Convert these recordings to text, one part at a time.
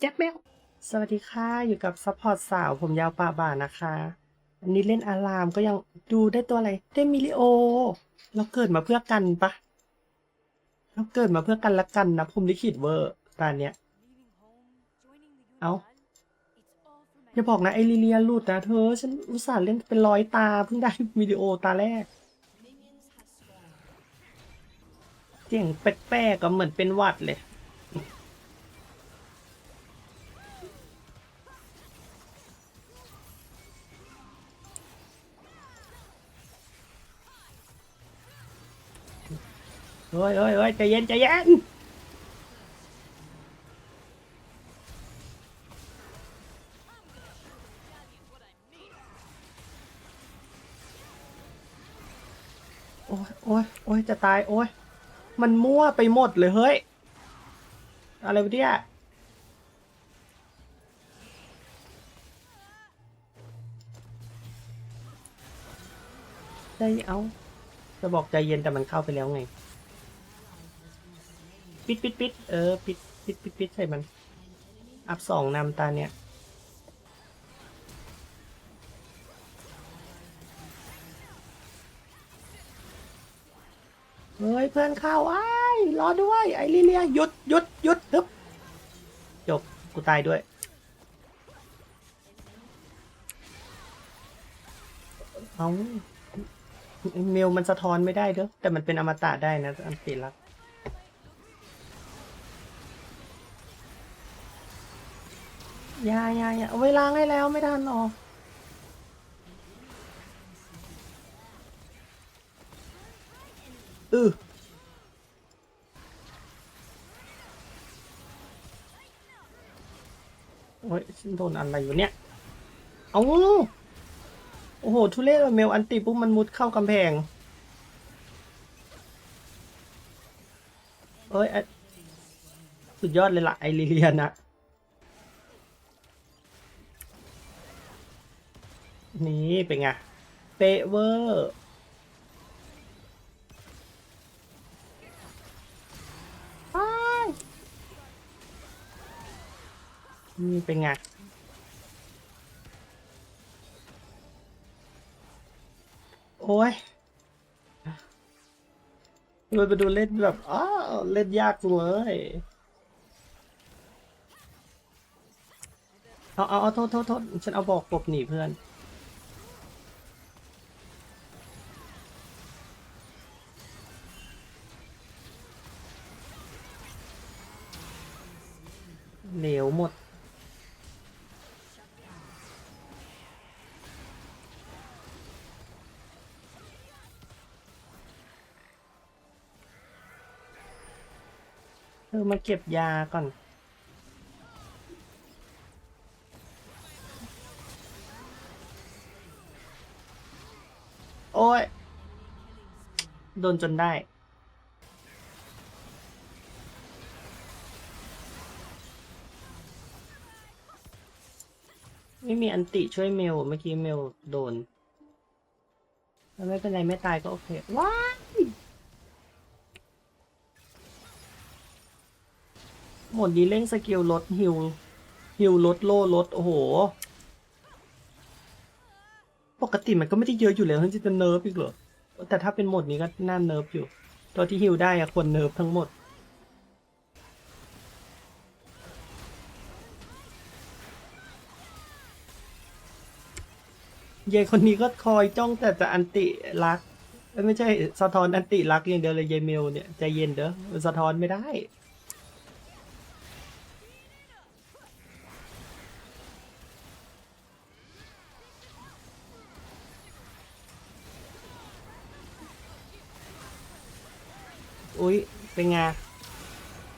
แจ็คแมวสวัสดีค่ะ อยู่กับซัพพอร์ตสาวผมยาวป่าบ่านะคะ อันนี้เล่นอารามก็ยังดูได้ตัวอะไร ได้มิลิโอ เราเกิดมาเพื่อกันปะเราเกิดมาเพื่อกันละกันนะภูมิลิขิตเวอร์ตาเนี้ย เอ้าอย่าบอกนะไอลิเลียหลุดนะเธอ ฉันอุตส่าห์เล่นเป็นร้อยตาเพิ่งได้วิดีโอตาแรกเสียงแปลกๆก็เหมือนเป็นวัดเลย เฮ้ยเฮ้ยเฮ้ยใจเย็นใจเย็นโอ้ยโอ้ยโอ้ยจะตายโอ้ยมันมั่วไปหมดเลยเฮ้ย อะไรวะเนี่ยใจเอา จะบอกใจเย็นแต่มันเข้าไปแล้วไง ปิดปิดปิดเออปิดปิดปิดปิดใส่มัน อัพสองนำตาเนี่ยเฮ้ยเพื่อนเข้าไอ้รอด้วย ไอ้ลิเลียหยุดหยุดหยุดฮึบจบกูตายด้วย เอาเมลมันสะท้อนไม่ได้เด้อแต่มันเป็นอมตะได้นะอันติลักษ ยายายาเอาไว้ล้างให้แล้วไม่ทันหรออือโอ้ยฉันโดนอะไรอยู่เนี่ย เอาโอ้โห ทุเรศว่ะเมลอันติปุ๊บมันมุดเข้ากำแพง เอ้ย สุดยอดเลยล่ะ ไอริเลียนนะ นี่เป็นไง เป๊ะเวอร์อ้ายนี่เป็นไง โอ้ยเลยไปดูเล่นแบบอ้าวเล่นยากจังเลย เอาเอาเอาโทษโทษโทษฉันเอาบอกกบหนีเพื่อน เหลวหมด เออมาเก็บยาก่อน โอ้ย โดนจนได้ ไม่มีอันติช่วยเมลเมื่อกี้เมลโดนแล้วไม่เป็นไรไม่ตายก็โอเค ว้ายหมดนี้เร่งสกิลลดฮิวฮิวลดโล่ลด โอ้โห ปกติมันก็ไม่ได้เยอะอยู่แล้วทั้งที่จะเนิร์ฟอีกเหรอ แต่ถ้าเป็นหมดนี้ก็น่าเนิร์ฟอยู่ ตัวที่ฮิวได้อะควรเนิร์ฟทั้งหมด ยายคนนี้ก็คอยจ้องแต่จะอันติรักเอ้ยไม่ใช่สะท้อนอันติรักอย่างเดียวเลยเยายเมลเนี่ยใจเย็นเด้อมันสะท้อนไม่ได้ อุ๊ย เป็นไง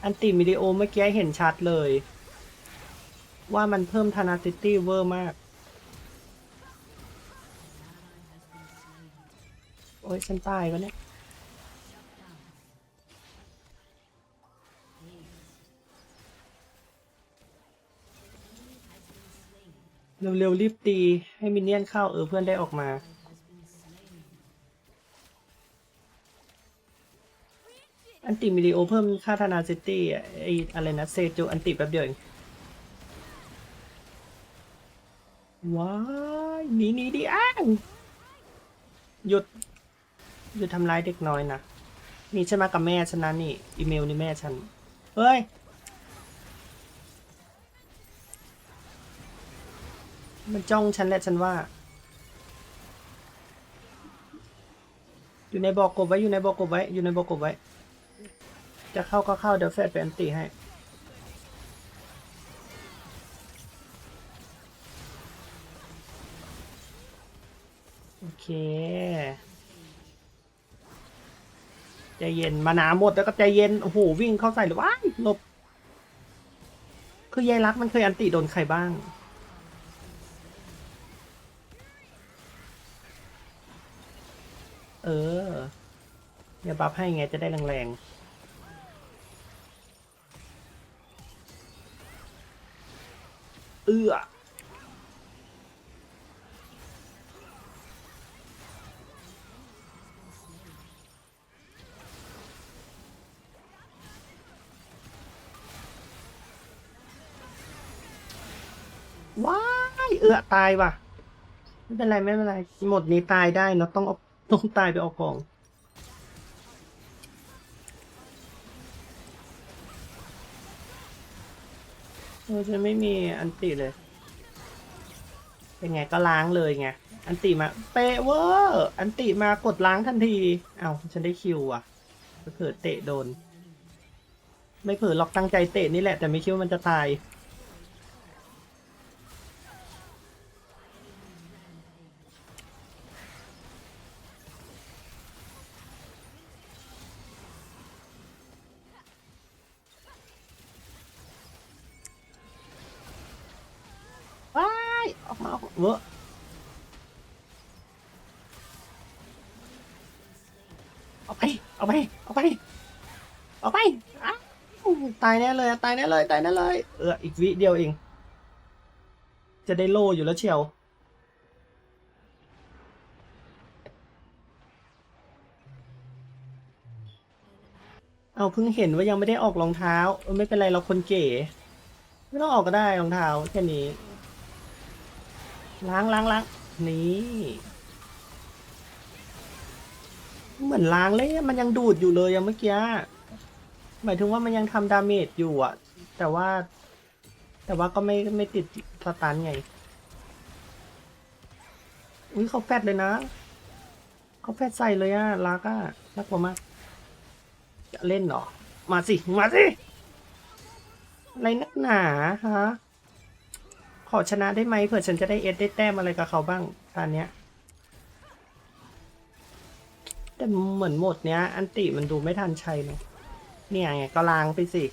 อันติวิดีโอเมื่อกี้เห็นชัดเลย ว่ามันเพิ่มทานาซิตี้เวอร์มาก อ้ยฉันตายวะเนี่ยเร็วๆรีบตีให้มินเนี่ยนเข้าเออเพื่อนได้ออกมาอันติมิลิโอเพิ่มค่าธนาซิตี้ไออะไรนะเซจูอันติแป๊บเดียวเองว้ายหนีหนีดิอ้างหยุด หยุดทำร้ายเด็กน้อยนะ นี่ฉันมากับแม่ฉันนะนี่ อีเมลนี่แม่ฉัน เฮ้ย มันจ้องฉันแหละฉันว่า อยู่ในบอกกบไว้ อยู่ในบอกกบไว้ อยู่ในบอกกบไว้ จะเข้าก็เข้า เดี๋ยวแฟดไปอันตีให้โอเค ใจเย็นมาหนาหมดแล้วก็ใจเย็น โอ้โห วิ่งเข้าใส่เลยว้าหลบ คือยายรักมันเคยอันติโดนใครบ้าง เออเดี๋ยวบัฟให้ไงจะได้แรงๆเอื้อ ว้ายเอือตายว่ะ ไม่เป็นไรไม่เป็นไร หมดนี้ตายได้เนอะต้องเอาต้องตายไปเอาของเออฉันไม่มีอันติเลย เป็นไงก็ล้างเลยไง อันติมาเปะเวอร์อันติมากดล้างทันที เอา้าฉันได้คิวอะเผื่อเตะโดน ไม่เผื่อล็อกตั้งใจเตะนี่แหละแต่ไม่คิดว่ามันจะตาย เอาไป เอาไป เอาไปอ้าวตายแน่เลยตายแน่เลยตายแน่เลย เอออีกวิเดียวเอง จะได้โล่อยู่แล้วเชียวเอาเพิ่งเห็นว่ายังไม่ได้ออกรองเท้าไม่เป็นไรเราคนเก๋ไม่ต้องออกก็ได้รองเท้าแค่นี้ล้างล้างล้างนี่ เหมือนล้างเลยอะมันยังดูดอยู่เลยอะเมื่อกี้หมายถึงว่ามันยังทำดาเมจอยู่อะแต่ว่า แต่ว่าก็ไม่ไม่ติดสตันไงอุ้ยเขาแฟดเลยนะเขาแฟดใส่เลยอะรักอะรักผมมาก จะเล่นเหรอ มาสิ มาสิ อะไรนักหนาฮะ ขอชนะได้ไหมเผื่อฉันจะได้เอสได้แต้มอะไรกับเขาบ้างตอนเนี้ย เหมือนหมดเนี้ย อันติมันดูไม่ทันชัยเนอะเนี่ยไงก็ล้างไปสิ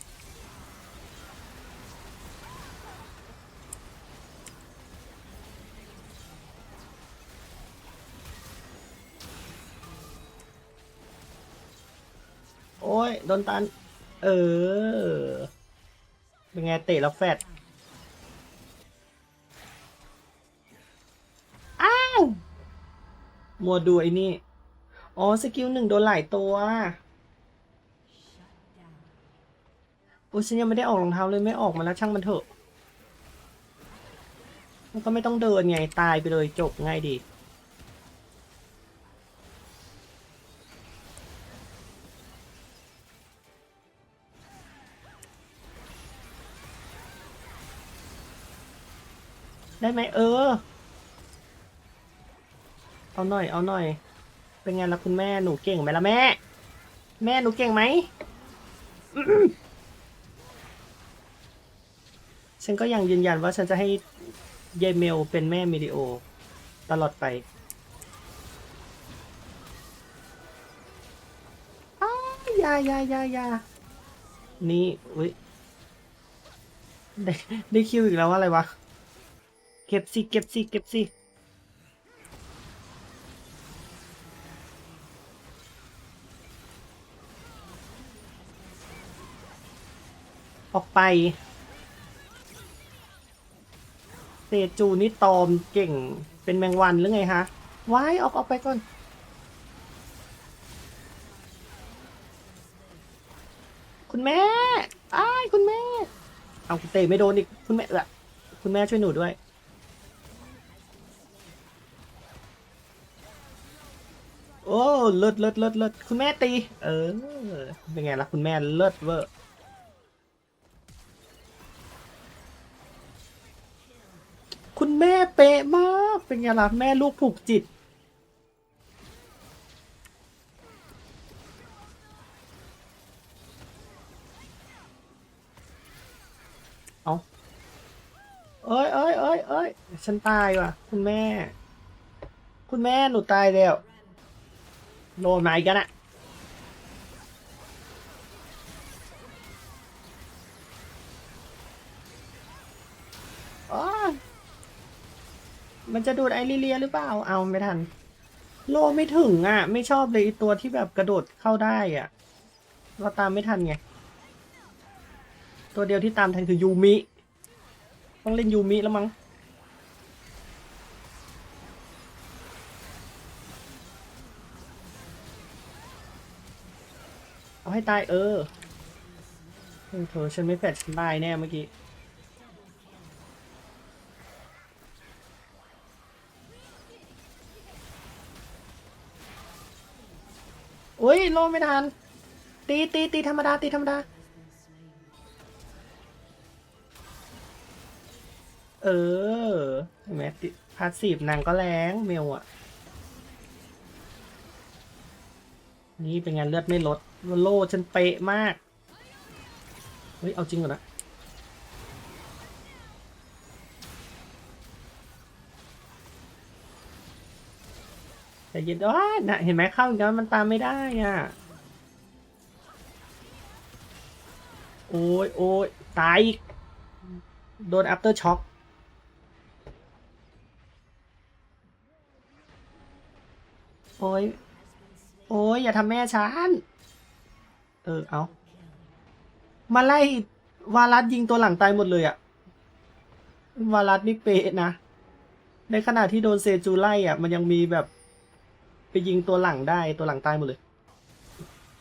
โอ้ย โดนตัน เออ เป็นไงเตะแล้วแฟดอ้าว มัวดูไอ้นี่ อ๋อ สกิลหนึ่งโดนหลายตัวโอ้ยฉันยังไม่ได้ออกรองเท้าเลยไม่ออกมาแล้วช่างมันเถอะ มันก็ไม่ต้องเดินไงตายไปเลยจบง่ายดีได้ไหมเออ เอาหน่อย เอาหน่อย เป็นไงล่ะคุณแม่หนูเก่งไหมล่ะแม่ แม่หนูเก่งไหมฉันก็ยังยืนยันว่าฉันจะให้เยเมลเป็นแม่มิดิโอ ตลอดไปอยอยาอยาอยาอยานี่อุ้ยได้ได้คิวอีกแล้วว่าอะไรวะ เก็บสิ เก็บสิ เก็บสิ ออกไปเตจูนี่ตอมเก่งเป็นแมงวันหรือไงฮะว้ายออกออกไปก่อน คุณแม่อ้ายคุณแม่ เอาเตะไม่โดนอีกคุณแม่แหละคุณแม่ช่วยหนูด้วย โอ้เลิศเลิศเลิศเลิศคุณแม่ตี เออ เป็นไงล่ะคุณแม่เลิศเวอร์ เป๊ะมาก เป็นไงล่ะแม่ลูกผูกจิต เอาเอ้ยเอ้ยเอ้ยเอ้ยฉันตายว่ะ คุณแม่ คุณแม่หนูตายแล้วโดนมาอีกแล้วนะอ๋อ มันจะดูดไอริเลียหรือเปล่า เอาไม่ทัน โลไม่ถึงอะ ไม่ชอบเลยตัวที่แบบกระโดดเข้าได้อะ เราตามไม่ทันไง ตัวเดียวที่ตามทันคือยูมิ ต้องเล่นยูมิแล้วมั้ง เอาให้ตายเออเฮ้ยเธอฉันไม่แฟดฉันตายแน่เมื่อกี้ อุ้ยโลไม่ทัน ตีตีตีธรรมดา ตีธรรมดา เออแมติพาสซีฟนางก็แรงเมลอะนี่เป็นงานเลือดไม่ลดโลฉันเป๊ะมาก เฮ้ย เอาจริงเหรอนะ แต่เย็นว้านะเห็นไหมเข้าอีกแล้วมันตามไม่ได้อะ โอ้ยโอ้ยตายอีก โดน after shock โอ้ย โอ้ยอย่าทำแม่ฉัน เออ เอา มาไล่วารัสยิงตัวหลังตายหมดเลยอะวารัสนี่เป๊ะนะ ในขณะที่โดนเซจูไล่อะมันยังมีแบบ ไปยิงตัวหลังได้ตัวหลังตายหมดเลย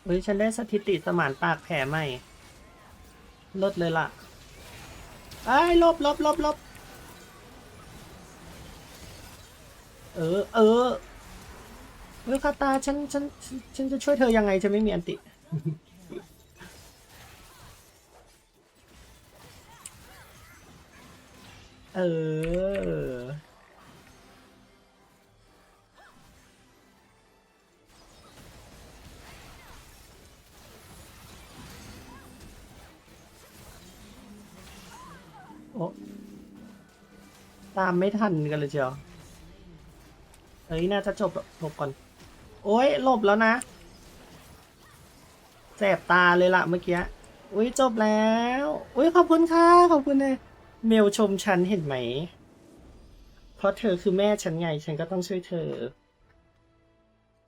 เฮ้ยฉันได้สถิติสมานปากแผลใหม่ลดเลยล่ะไอ้ลบลบลบลบเออ เออเฮ้ยคาตาฉันฉันฉันฉันจะช่วยเธอยังไงฉันไม่มีอันติ เออ โอ้ตามไม่ทันกันเลยเชียวเฮ้ยน่าจะจบหลบก่อน โอ้ยหลบแล้วนะแสบตาเลยละเมื่อกี้อุ้ยจบแล้วอุ้ยขอบคุณค่ะขอบคุณเลยเมลชมฉันเห็นไหม เพราะเธอคือแม่ฉันไง ฉันก็ต้องช่วยเธอ